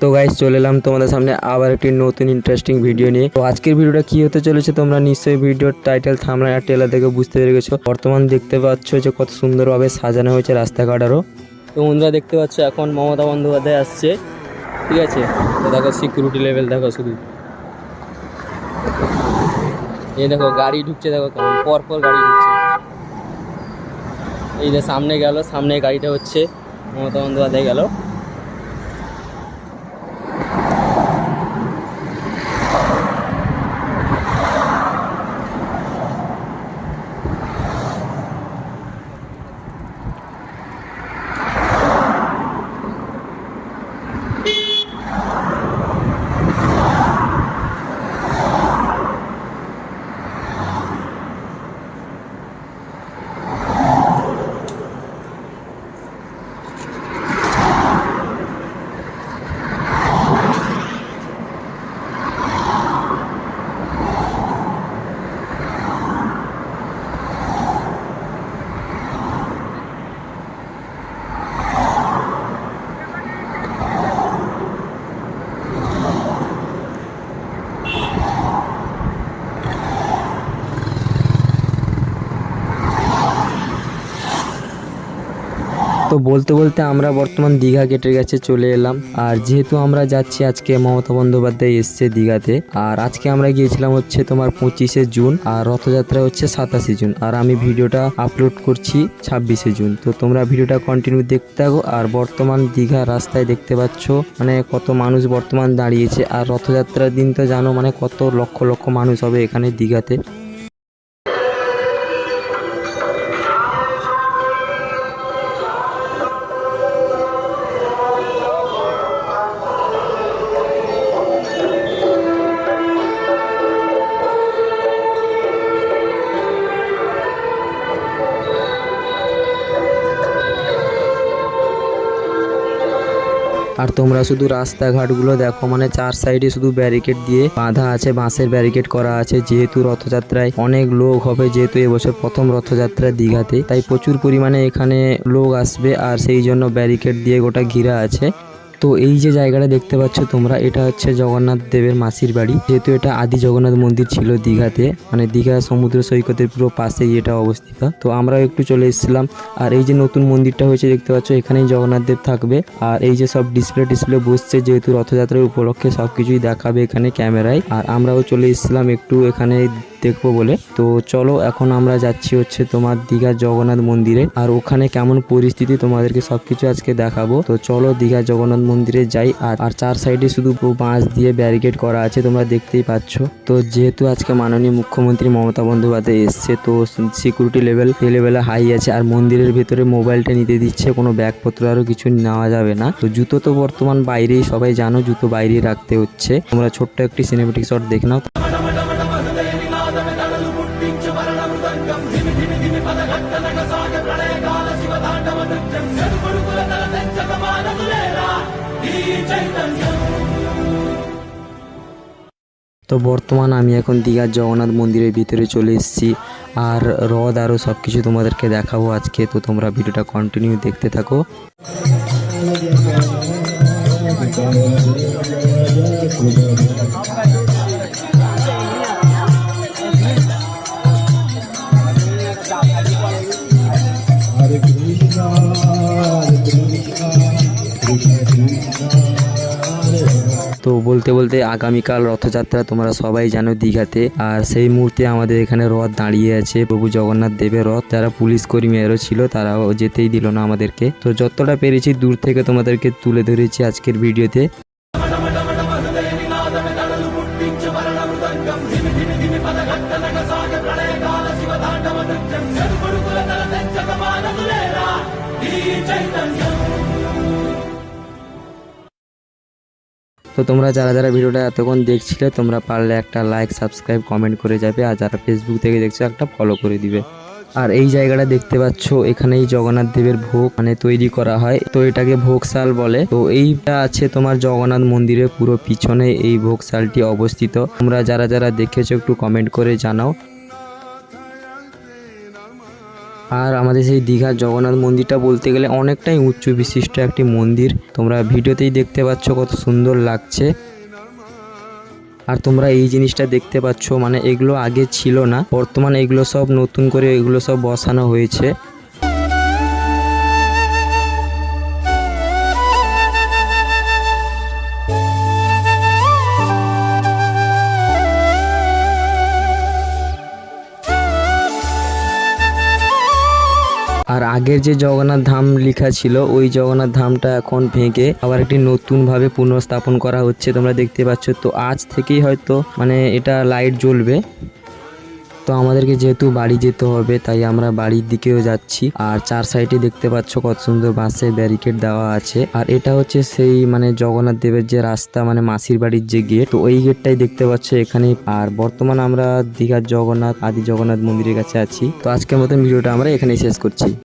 তো গাইস চলে এলাম তোমাদের সামনে আবার একটি নতুন ইন্টারেস্টিং ভিডিও নিয়ে। তো আজকের ভিডিওটা কি হতে চলেছে তোমরা নিশ্চয়ই ভিডিওর টাইটেল থামলা আর টেলার দেখে বুঝতে পেরে গেছো। বর্তমান দেখতে পাচ্ছ যে কত সুন্দরভাবে সাজানো হয়েছে রাস্তাঘাট আরও। তো বন্ধুরা দেখতে পাচ্ছ এখন মমতা বন্দ্যোপাধ্যায় আসছে, ঠিক আছে? তো দেখো সিকিউরিটি লেভেল দেখো শুধু। এই দেখো গাড়ি ঢুকছে, দেখো কেমন পর পর গাড়ি ঢুকছে। এই যে সামনে গেল, সামনে গাড়িটা হচ্ছে মমতা বন্দ্যোপাধ্যায় গেল। তো বলতে বলতে আমরা বর্তমান দীঘা গেটের কাছে চলে এলাম। আর যেহেতু আমরা যাচ্ছি আজকে মমতা বন্দ্যোপাধ্যায় এসছে দীঘাতে, আর আজকে আমরা গিয়েছিলাম হচ্ছে তোমার পঁচিশে জুন, আর রথযাত্রা হচ্ছে সাতাশে জুন। আর আমি ভিডিওটা আপলোড করছি ছাব্বিশে জুন। তো তোমরা ভিডিওটা কন্টিনিউ দেখতে থাকো, আর বর্তমান দীঘা রাস্তায় দেখতে পাচ্ছ মানে কত মানুষ বর্তমান দাঁড়িয়েছে। আর রথযাত্রার দিন তো জানো মানে কত লক্ষ লক্ষ মানুষ হবে এখানে দীঘাতে। আর তোমরা শুধু রাস্তাঘাটগুলো দেখো মানে চার সাইডে শুধু ব্যারিকেড দিয়ে বাঁধা আছে, বাঁশের ব্যারিকেড করা আছে, যেহেতু রথযাত্রায় অনেক লোক হবে, যেহেতু এবছর প্রথম রথযাত্রা দীঘাতে, তাই প্রচুর পরিমাণে এখানে লোক আসবে আর সেই জন্য ব্যারিকেড দিয়ে গোটা ঘিরা আছে। তো এই যে জায়গাটা দেখতে পাচ্ছ তোমরা, এটা হচ্ছে জগন্নাথ দেবের মাসির বাড়ি। যেহেতু এটা আদি জগন্নাথ মন্দির ছিল দীঘাতে মানে দীঘা সমুদ্র সৈকতের পুরো পাশেই এটা অবস্থিত। তো আমরাও একটু চলে এসেছিলাম। আর এই যে নতুন মন্দিরটা হয়েছে দেখতে পাচ্ছ, এখানেই জগন্নাথ দেব থাকবে। আর এই যে সব ডিসপ্লে টিসপ্লে বসছে, যেহেতু রথযাত্রার উপলক্ষে সব কিছুই দেখাবে এখানে ক্যামেরায় আর আমরাও চলে এসেছিলাম একটু এখানে দেখব বলে। তো চলো, এখন আমরা যাচ্ছি হচ্ছে তোমার দীঘার জগন্নাথ মন্দিরে। আর ওখানে কেমন পরিস্থিতি তোমাদেরকে সবকিছু আজকে দেখাবো। তো চলো দীঘা জগন্নাথ মন্দিরে যাই আর চার সাইডে শুধু বাঁশ দিয়ে ব্যারিকেড করা আছে, তোমরা দেখতেই পাচ্ছ। তো যেহেতু আজকে মাননীয় মুখ্যমন্ত্রী মমতা বন্দ্যোপাধ্যায় এসছে, তো সিকিউরিটি লেভেল এই লেভেলে হাই আছে, আর মন্দিরের ভেতরে মোবাইলটা নিতে দিচ্ছে, কোনো ব্যাগপত্র আরও কিছু নেওয়া যাবে না। তো জুতো তো বর্তমান বাইরেই, সবাই জানো জুতো বাইরেই রাখতে হচ্ছে। তোমরা ছোট্ট একটি সিনেমেটিক শট দেখে নাও। তো বর্তমান আমি এখন দীঘার জগন্নাথ মন্দিরের ভিতরে চলে এসেছি। আর হ্রদ আরও সব কিছু তোমাদেরকে দেখাবো আজকে। তো তোমরা ভিডিওটা কন্টিনিউ দেখতে থাকো। Hare Krishna, তো বলতে বলতে আগামীকাল রথযাত্রা তোমরা সবাই জানো দীঘাতে। আর সেই মুহূর্তে আমাদের এখানে রথ দাঁড়িয়ে আছে, প্রভু জগন্নাথ দেবের রথ। যারা পুলিশ কর্মীরাও ছিল, তারাও যেতেই দিল না আমাদেরকে। তো যতটা পেরেছি দূর থেকে তোমাদেরকে তুলে ধরেছি আজকের ভিডিওতে। তো তোমরা যারা যারা ভিডিওটা এতক্ষণ দেখছিলে, তোমরা পারলে একটা লাইক সাবস্ক্রাইব কমেন্ট করে যাবে আর যারা ফেসবুক থেকে দেখছ, একটা ফলো করে দিবে। আর এই জায়গাটা দেখতে পাচ্ছ, এখানেই জগন্নাথ দেবের ভোগ মানে তৈরি করা হয়। তো এটাকে ভোগশাল বলে। তো এইটা আছে তোমার জগন্নাথ মন্দিরের পুরো পিছনে, এই ভোগশালটি অবস্থিত। তোমরা যারা যারা দেখেছ, একটু কমেন্ট করে জানাও। আর আমাদের সেই দীঘার জগন্নাথ মন্দিরটা বলতে গেলে অনেকটাই উচ্চ বিশিষ্ট একটি মন্দির। তোমরা ভিডিওতেই দেখতে পাচ্ছ কত সুন্দর লাগছে। আর তোমরা এই জিনিসটা দেখতে পাচ্ছ মানে এগুলো আগে ছিল না, বর্তমানে এগুলো সব নতুন করে এগুলো সব বসানো হয়েছে। আগের যে জগন্নাথ ধাম লেখা ছিল, ওই জগন্নাথ ধামটা এখন ভেঙে আবার একটি নতুন ভাবে পুনঃস্থাপন করা হচ্ছে, তোমরা দেখতে পাচ্ছ। তো আজ থেকেই হয়তো মানে এটা লাইট জ্বলবে। তো আমাদেরকে যেহেতু বাড়ি যেতে হবে, তাই আমরা বাড়ির দিকেও যাচ্ছি। আর চার সাইডে দেখতে পাচ্ছ কত সুন্দর বাঁশের ব্যারিকেড দেওয়া আছে। আর এটা হচ্ছে সেই মানে জগন্নাথ দেবের যে রাস্তা মানে মাসির বাড়ির যে গেট, তো ওই গেটটাই দেখতে পাচ্ছ এখানে। আর বর্তমান আমরা দীঘার জগন্নাথ, আদি জগন্নাথ মন্দিরের কাছে আছি। তো আজকের মতন ভিডিওটা আমরা এখানেই শেষ করছি।